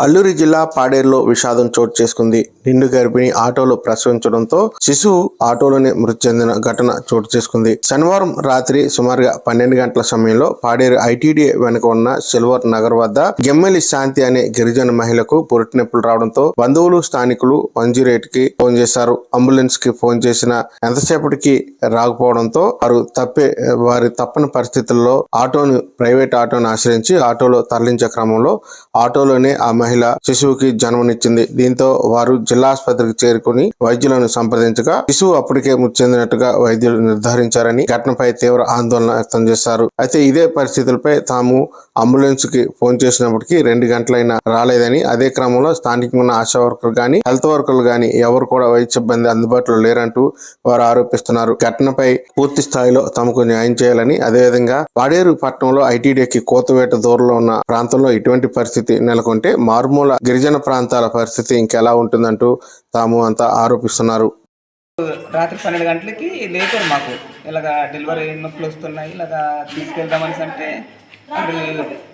అల్లూరి జిల్లా పాడేరులో విషాదం చోటు చేసుకుంది. నిండు గర్భిణి ఆటోలో ప్రసవించడంతో శిశువు ఆటోలోనే మృతి చెందిన ఘటన చోటు చేసుకుంది. శనివారం రాత్రి సుమారుగా పన్నెండు గంటల సమయంలో పాడేరు ఐటీడీ వెనుక ఉన్న సిల్వర్ నగర్ వద్ద గెమ్మెలి శాంతి అనే గిరిజన మహిళకు పురిటినొప్పులు రావడంతో బంధువులు స్థానికులు వన్ జీరో ఎయిట్కి ఫోన్ చేశారు. అంబులెన్స్కి ఫోన్ చేసిన ఎంతసేపటికి రాకపోవడంతో వారు తప్పే వారి తప్పని పరిస్థితుల్లో ఆటోను ప్రైవేట్ ఆటోను ఆశ్రయించి ఆటోలో తరలించే క్రమంలో ఆటోలోనే ఆమె మహిళ శిశువుకి జన్మనిచ్చింది. దీంతో వారు జిల్లా ఆసుపత్రికి చేరుకుని వైద్యులను సంప్రదించగా శిశువు అప్పటికే మృతి చెందినట్టుగా వైద్యులు నిర్ధారించారని ఘటనపై తీవ్ర ఆందోళన వ్యక్తం చేశారు. అయితే ఇదే పరిస్థితులపై తాము అంబులెన్స్కి ఫోన్ చేసినప్పటికీ రెండు గంటలైనా రాలేదని అదే క్రమంలో స్థానికంగా ఉన్న ఆశా వర్కర్ గాని హెల్త్ వర్కర్లు గాని ఎవరు కూడా వైద్య సిబ్బంది అందుబాటులో లేరంటూ వారు ఆరోపిస్తున్నారు. ఘటనపై పూర్తి స్థాయిలో తమకు న్యాయం చేయాలని అదేవిధంగా పాడేరు పట్టణంలో ఐటీడీకి కోతవేట దూరంలో ఉన్న ప్రాంతంలో ఇటువంటి పరిస్థితి నెలకొంటే మా మారుమూల గిరిజన ప్రాంతాల పరిస్థితి ఇంకెలా ఉంటుందంటూ తాము అంతా ఆరోపిస్తున్నారు. రాత్రి పన్నెండు గంటలకి లేపారు మాకు. ఇలాగ డెలివరీ నొప్పులు వస్తున్నాయి ఇలాగా తీసుకెళ్దామని అంటే అది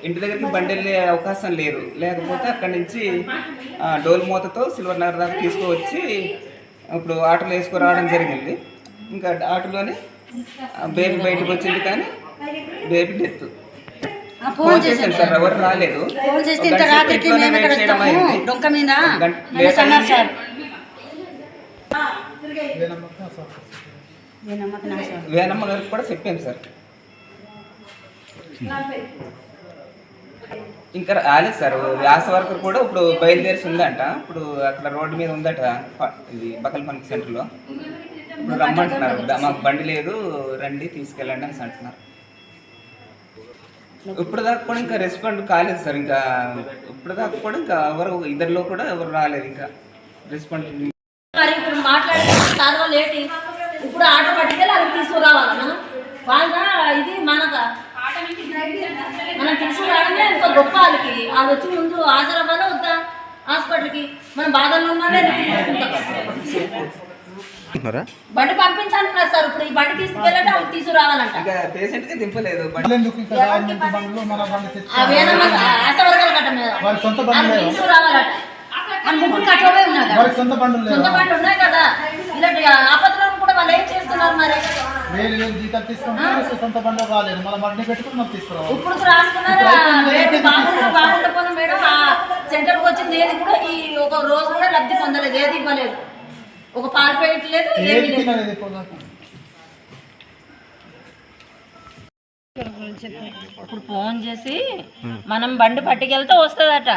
ఇంటి దగ్గరికి బండి వెళ్ళే అవకాశం లేదు. లేకపోతే అక్కడి నుంచి డోల్ మూతతో సిల్వర్ నగర్ దాకా తీసుకువచ్చి ఇప్పుడు ఆటోలో వేసుకురావడం జరిగింది. ఇంకా ఆటోలోనే బేబీ బయటకు వచ్చింది కానీ బేబీ డెత్. ఫోన్ చేశాను సార్ ఎవరు రాలేదు. ఫోన్ చేస్తే ఇంత రాత్రికి మేము ఇక్కడ వస్తాము. డొంక మీద? అనేసి అన్నారు సార్. వేనమ్మ గారికి కూడా చెప్పాను సార్. ఇంకా రాలేదు సార్. వ్యాస వర్కర్ కూడా ఇప్పుడు బయలుదేరి ఉందంట ఇప్పుడు అక్కడ రోడ్డు మీద ఉందట ఇది బకల్ పనికి సెంటర్లో. ఇప్పుడు రమ్మంటున్నారు. మాకు బండి లేదు రండి తీసుకెళ్ళండి అని అంటున్నారు. ఇప్పుడు దాకా కూడా ఇంకా రెస్పాండ్ కాలేదు సార్ ఇంకా ఇప్పుడు దాకా కూడా ఇంకా ఎవరు ఇద్దరిలో కూడా ఎవరు రాలేదు ఇంకా రెస్పాండ్ మరి ఇప్పుడు మాట్లాడితే సార్ వాళ్ళు ఏంటి ఇప్పుడు ఆటో పట్టుకెళ్ళి అది తీసుకురావాలి వాళ్ళ ఇది మనక మనం తీసుకురావడమే ఎంతో గొప్ప వాళ్ళకి. వాళ్ళు వచ్చి ముందు హాజరవ్వాలా వద్దా? హాస్పిటల్కి? మనం బాధల్లో ఉన్నామే తీసుకుంటాం బండి పంపించాలంటున్నారు సార్. ఇప్పుడు ఈ బండి తీసుకెళ్ళంటే వాళ్ళు తీసుకురావాలంట. దింపలేదు. ముగ్గురు ఉన్నారు. సొంత బండి ఉన్నాయి కదా. ఇలాంటి కూడా వాళ్ళు ఏం చేస్తున్నారు మరి? వేలు వేలు జీతాలు తీసుకుంటే సొంత బండ్లు రాలేదు మన బండి పెట్టుకుని మనం తీసుకురావాలి. ఇప్పుడు రాసుకున్నారు. మేడం. ఆ సెంటర్కి వచ్చింది ఏది కూడా ఈ ఒక రోజు కూడా లబ్ధి పొందలేదు. ఏది ఇవ్వలేదు. ఒక పాలు ప్యాకెట్ లేదు ఏమీ ఏది లేదు తినలేదు ఇప్పుడు దాకా. ఇప్పుడు ఫోన్ చేసి మనం బండి పట్టుకెళ్తే వస్తుందట